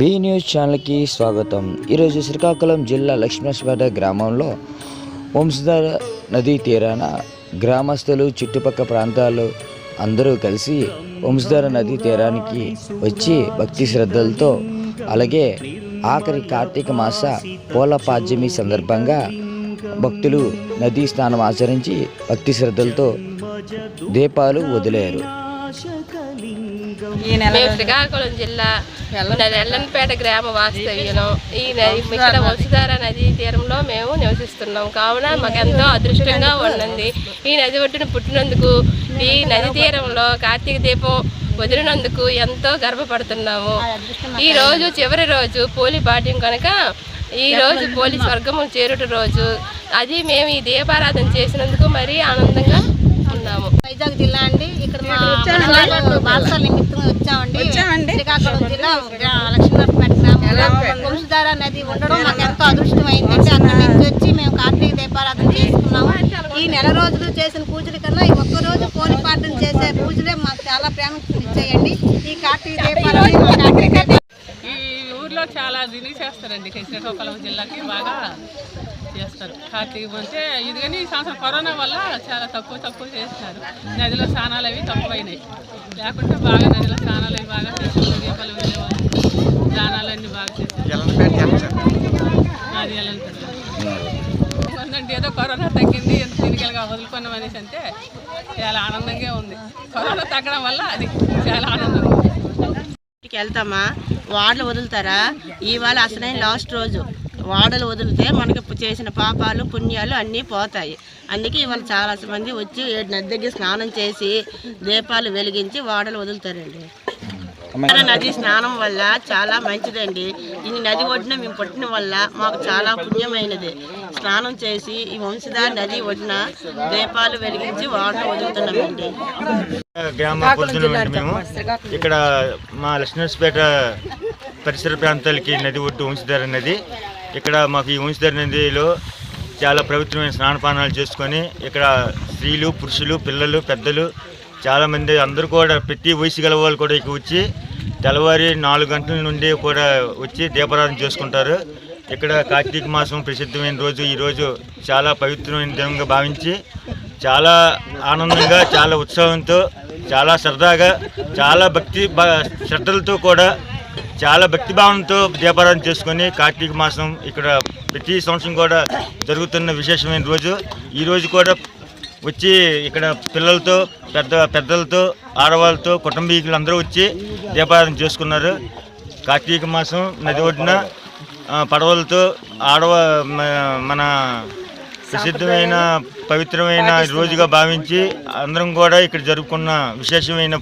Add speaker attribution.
Speaker 1: B news ఛానల్కి స్వాగతం. ఈరోజు శ్రీకాకుళం జిల్లా లక్ష్మీనర్సపేట గ్రామంలో వంశధార నదీ తీరాన గ్రామస్తులు చుట్టుపక్క ప్రాంతాలు అందరూ కలిసి వంశధార నదీ తీరానికి వచ్చి భక్తి శ్రద్ధలతో అలాగే ఆఖరి కార్తీక మాస పూల పాడ్యమి సందర్భంగా భక్తులు నదీ స్నానం ఆచరించి భక్తి శ్రద్ధలతో దీపాలు వదిలారు.
Speaker 2: ఈ నెల
Speaker 3: మేము శ్రీకాకుళం జిల్లా ఎల్లంపేట. గ్రామ వాస్తవ్యులం. ఈ ఇక్కడ వంశధార నదీ తీరంలో మేము నివసిస్తున్నాం. కావున మాకు ఎంతో అదృష్టంగా ఉన్నది. ఈ నది ఒడ్డున పుట్టినందుకు ఈ నది తీరంలో కార్తీక దీపం వదిలినందుకు ఎంతో గర్వపడుతున్నాము. ఈ రోజు చివరి రోజు పోలి పాఠ్యం కనుక ఈ రోజు పోలి స్వర్గము చేరుట రోజు. అది మేము ఈ దీపారాధన చేసినందుకు మరీ ఆనందంగా ఉన్నాము.
Speaker 4: వైజాగ్ జిల్లా ఇక్కడ మా బాలసాల నిమిత్తం వచ్చామండి.
Speaker 2: వచ్చామండి.
Speaker 4: శ్రీకాకుళం జిల్లా గ్రా- లక్ష్మీనరపేట గ్రామంలో వంశధార నది ఉండడం మాకు ఎంతో అదృష్టం అయిందండి అక్కడి నుంచి వచ్చి మేము కార్తీక దీపారాధన చేసుకున్నాము. ఈ నెల రోజులు చేసిన పూజల కన్నా ఈ ఒక్క రోజు పోలి పాటలు చేసే పూజలే మాకు చాలా ప్రాముఖ్యత ఇచ్చాయండి. ఈ కార్తీక దీపారాధన
Speaker 5: ఈ ఊర్లో చాలా దీనికి చేస్తారండి. శ్రీకాకుళం జిల్లాకి బాగా చేస్తారు. కార్తీకం అంటే ఇది కానీ ఈ సంవత్సరం కరోనా వల్ల చాలా తక్కువ తక్కువ చేస్తున్నారు. నదిలో స్నానాలు అవి తక్కువైనాయి. లేకుంటే బాగా నదిలో స్నానాలు అవి బాగా చేస్తారు దీపాలు వెళ్ళేవాళ్ళు స్నానాలు అన్నీ బాగా చేస్తారు అది ఉందంటే ఏదో కరోనా తగ్గింది ఎంత తిరిగేలాగా వదులుకున్నాం అనేసి అంటే చాలా ఆనందంగా ఉంది. కరోనా తగ్గడం వల్ల అది చాలా ఆనందంగా
Speaker 6: వెళ్తామా? వాడలు వదులుతారా? ఇవాళ అసలైన లాస్ట్ రోజు. వాడలు వదిలితే మనకి చేసిన పాపాలు పుణ్యాలు అన్నీ పోతాయి. అందుకే ఇవాళ చాలా మంది వచ్చి ఏడు నది దగ్గర స్నానం చేసి దీపాలు వెలిగించి వాడలు వదులుతారండి. నది స్నానం వల్ల చాలా మంచిదండి. ఈ నది ఒడ్డున మేము పుట్టిన వల్ల మాకు చాలా పుణ్యమైనది. స్నానం చేసి ఈ వంశధార నది ఒడ్డున దీపాలు వెలిగించి వాడలు వదులుతున్నామండి.
Speaker 7: గ్రామ పొద్దున మేము. ఇక్కడ మా లక్ష్మీపేట పరిసర ప్రాంతాలకి నది ఒడ్డు వంశధార నది. ఇక్కడ మాకు ఈ వంశధార నదిలో చాలా పవిత్రమైన స్నానపానాలు చేసుకొని ఇక్కడ స్త్రీలు పురుషులు పిల్లలు పెద్దలు చాలామంది అందరూ కూడా ప్రతి వయసు గల వాళ్ళు కూడా ఇక్కడ వచ్చి తెల్లవారి నాలుగు గంటల నుండి కూడా వచ్చి దీపారాధన చేసుకుంటారు. ఇక్కడ కార్తీక మాసం ప్రసిద్ధమైన రోజు. ఈరోజు చాలా పవిత్రమైన దినంగా భావించి చాలా ఆనందంగా చాలా ఉత్సాహంతో చాలా సరదాగా చాలా భక్తి శ్రద్ధలతో కూడా చాలా భక్తి భావంతో దీపారాధన చేసుకొని కార్తీక మాసం ఇక్కడ ప్రతి సంవత్సరం కూడా జరుగుతున్న విశేషమైన రోజు. ఈ రోజు కూడా వచ్చి ఇక్కడ పిల్లలతో పెద్ద పెద్దలతో ఆడవాళ్ళతో కుటుంబీకులు అందరూ వచ్చి దీపారాధన చేసుకున్నారు. కార్తీక మాసం నది ఒడ్డున పడవలతో ఆడవ మన ప్రసిద్ధమైన పవిత్రమైన రోజుగా భావించి అందరం కూడా ఇక్కడ జరుపుకున్న విశేషమైన